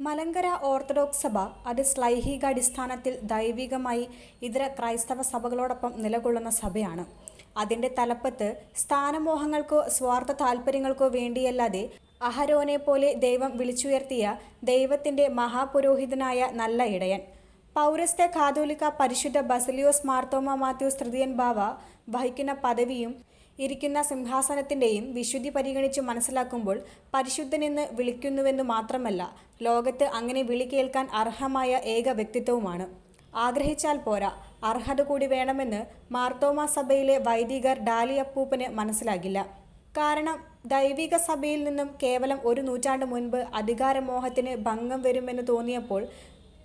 Malankara orthodox സഭ അത് സ്ലൈഹികാടിസ്ഥാനത്തിൽ ദൈവികമായി ഇതര ക്രൈസ്തവ സഭകളോടൊപ്പം നിലകൊള്ളുന്ന സഭയാണ്. അതിന്റെ തലപ്പത്ത് സ്ഥാനമോഹങ്ങൾക്കോ സ്വാർത്ഥ താല്പര്യങ്ങൾക്കോ വേണ്ടിയല്ലാതെ അഹരോനെ പോലെ ദൈവം വിളിച്ചുയർത്തിയ ദൈവത്തിന്റെ മഹാപുരോഹിതനായ നല്ല ഇടയൻ. പൗരസ്ത്യ കാതോലിക്ക പരിശുദ്ധ ബസലിയോസ് മാർത്തോമ മാത്യൂസ് തൃതീയൻ ബാവ വഹിക്കുന്ന പദവിയും ഇരിക്കുന്ന സിംഹാസനത്തിന്റെയും വിശുദ്ധി പരിഗണിച്ച് മനസ്സിലാക്കുമ്പോൾ പരിശുദ്ധനെന്ന് വിളിക്കുന്നുവെന്ന് മാത്രമല്ല ലോകത്ത് അങ്ങനെ വിളി കേൾക്കാൻ അർഹമായ ഏക വ്യക്തിത്വവുമാണ്. ആഗ്രഹിച്ചാൽ പോരാ അർഹത കൂടി വേണമെന്ന് മാർത്തോമ സഭയിലെ വൈദികർ ഡാലിയപ്പൂപ്പന് മനസ്സിലാകില്ല. കാരണം ദൈവിക സഭയിൽ നിന്നും കേവലം ഒരു നൂറ്റാണ്ട് മുൻപ് അധികാരമോഹത്തിന് ഭംഗം വരുമെന്ന് തോന്നിയപ്പോൾ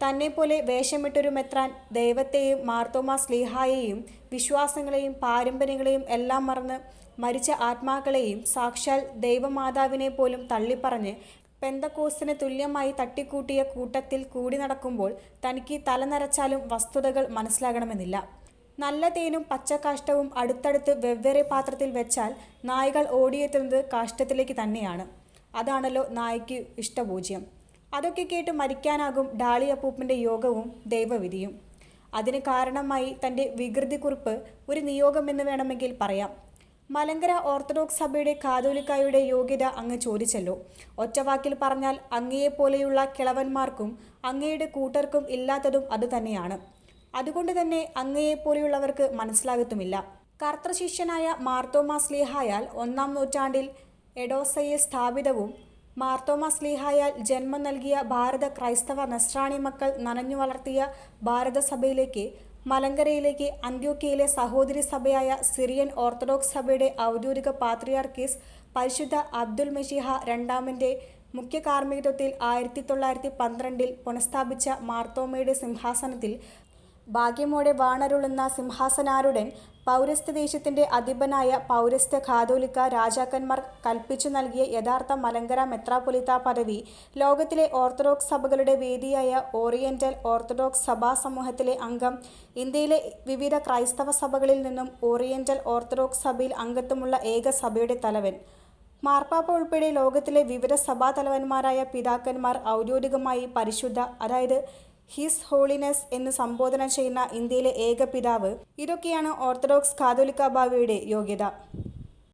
തന്നെപ്പോലെ വേഷമിട്ടൊരു മെത്രാൻ ദൈവത്തെയും മാർത്തോമാ സ്ലീഹായെയും വിശ്വാസങ്ങളെയും പാരമ്പര്യങ്ങളെയും എല്ലാം മറന്ന് മരിച്ച ആത്മാക്കളെയും സാക്ഷാൽ ദൈവമാതാവിനെ പോലും തള്ളിപ്പറഞ്ഞ് പെന്തക്കോസിന് തുല്യമായി തട്ടിക്കൂട്ടിയ കൂട്ടത്തിൽ കൂടി നടക്കുമ്പോൾ തനിക്ക് തലനരച്ചാലും വസ്തുതകൾ മനസ്സിലാകണമെന്നില്ല. നല്ല തേനും പച്ചക്കാഷ്ടവും അടുത്തടുത്ത് വെവ്വേറെ പാത്രത്തിൽ വെച്ചാൽ നായ്കൾ ഓടിയെത്തുന്നത് കാഷ്ടത്തിലേക്ക് തന്നെയാണ്. അതാണല്ലോ നായ്ക്ക് ഇഷ്ടപൂജ്യം അതൊക്കെ കേട്ട് മരിക്കാനാകും ഡാളിയപ്പൂപ്പന്റെ യോഗവും ദൈവവിധിയും. അതിന് കാരണമായി തന്റെ വികൃതിക്കുറിപ്പ് ഒരു നിയോഗം എന്ന് വേണമെങ്കിൽ പറയാം. മലങ്കര ഓർത്തഡോക്സ് സഭയുടെ കാതോലിക്കായുടെ യോഗ്യത അങ്ങ് ചോദിച്ചല്ലോ. ഒറ്റവാക്കിൽ പറഞ്ഞാൽ അങ്ങയെപ്പോലെയുള്ള കിളവന്മാർക്കും അങ്ങയുടെ കൂട്ടർക്കും ഇല്ലാത്തതും അതുതന്നെയാണ് അതുകൊണ്ട് തന്നെ അങ്ങയെപ്പോലെയുള്ളവർക്ക് മനസ്സിലാകത്തുമില്ല. കർത്തൃശിഷ്യനായ മാർത്തോമാ സ്ലീഹായാൽ ഒന്നാം നൂറ്റാണ്ടിൽ എഡോസയെ സ്ഥാപിതവും മാർത്തോമ സ്ലീഹായാൽ ജന്മം നൽകിയ ഭാരത ക്രൈസ്തവ നസ്രാണി മക്കൾ നനഞ്ഞു വളർത്തിയ ഭാരതസഭയിലേക്ക് മലങ്കരയിലേക്ക് അന്ത്യോക്കയിലെ സഹോദരി സഭയായ സിറിയൻ ഓർത്തഡോക്സ് സഭയുടെ ഔദ്യോഗിക പാത്രിയാർക്കീസ് പരിശുദ്ധ അബ്ദുൽ മെഷിഹ രണ്ടാമന്റെ മുഖ്യ കാർമ്മികത്വത്തിൽ ആയിരത്തി തൊള്ളായിരത്തി പന്ത്രണ്ടിൽ പുനഃസ്ഥാപിച്ച മാർത്തോമയുടെ സിംഹാസനത്തിൽ ഭാഗ്യമോടെ വാണരുളുന്ന സിംഹാസനാരുടൻ പൗരസ്ത്യ ദേശത്തിന്റെ അധിപനായ പൗരസ്ത്യ കാതോലിക്ക രാജാക്കന്മാർ കൽപ്പിച്ചു നൽകിയ യഥാർത്ഥ മലങ്കര മെത്രാപൊലിത്ത പദവി ലോകത്തിലെ ഓർത്തഡോക്സ് സഭകളുടെ വേദിയായ ഓറിയന്റൽ ഓർത്തഡോക്സ് സഭാ സമൂഹത്തിലെ അംഗം ഇന്ത്യയിലെ വിവിധ ക്രൈസ്തവ സഭകളിൽ നിന്നും ഓറിയന്റൽ ഓർത്തഡോക്സ് സഭയിൽ അംഗത്വമുള്ള ഏക സഭയുടെ തലവൻ. മാർപ്പാപ്പ ഉൾപ്പെടെ ലോകത്തിലെ വിവിധ സഭാ തലവന്മാരായ പിതാക്കന്മാർ ഔദ്യോഗികമായി പരിശുദ്ധ അതായത് ഹിസ് ഹോളിനെസ് എന്ന് സംബോധന ചെയ്യുന്ന ഇന്ത്യയിലെ ഏക പിതാവ്. ഇതൊക്കെയാണ് ഓർത്തഡോക്സ് കാതോലിക്ക ബാവയുടെ യോഗ്യത.